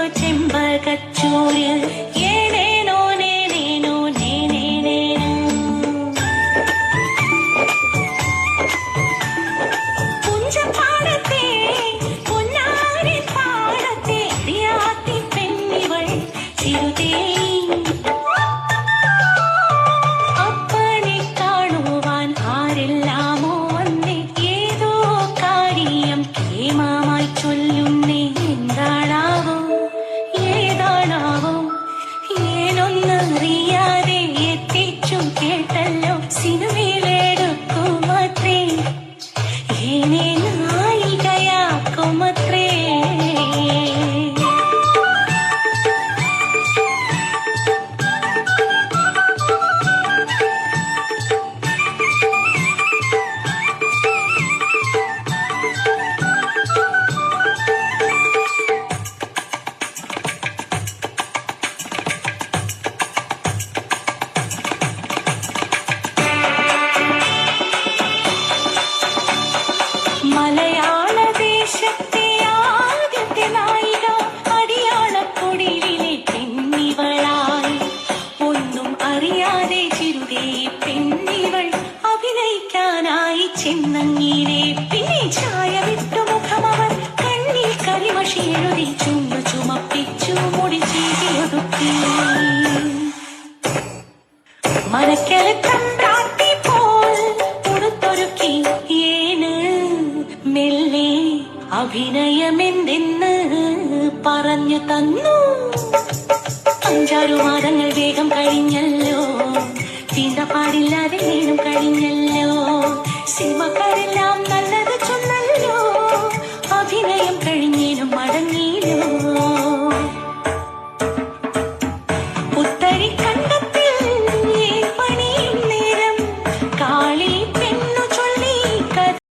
തലച്ചോറ് ഏനേനോ നേനേനോ നേനേനേനോ പുഞ്ചപ്പാടത്തെ പൊന്നാരി പാടത്തെ പെണ്ണിവൾ ചിരുതേ ఏటల్లో సినిమీలేడుకు మాత్రే. ఏనే അറിയാതെ ചിരുതേ പെണ്ണിവൾ അഭിനയിക്കാനായി ചെന്നങ്ങിയിലെ പിന്നെ ചായ വിട്ടു മുഖമവർ കണ്ണിൽ കരിമഷി എഴുതി ചുണ്ടു ചുമപ്പിച്ചു മുടി ചീകിയൊതുക്കി അഭിനയമെന്തെന്ന് പറഞ്ഞു തന്നു. അഞ്ചാറു മാസങ്ങൾ Sima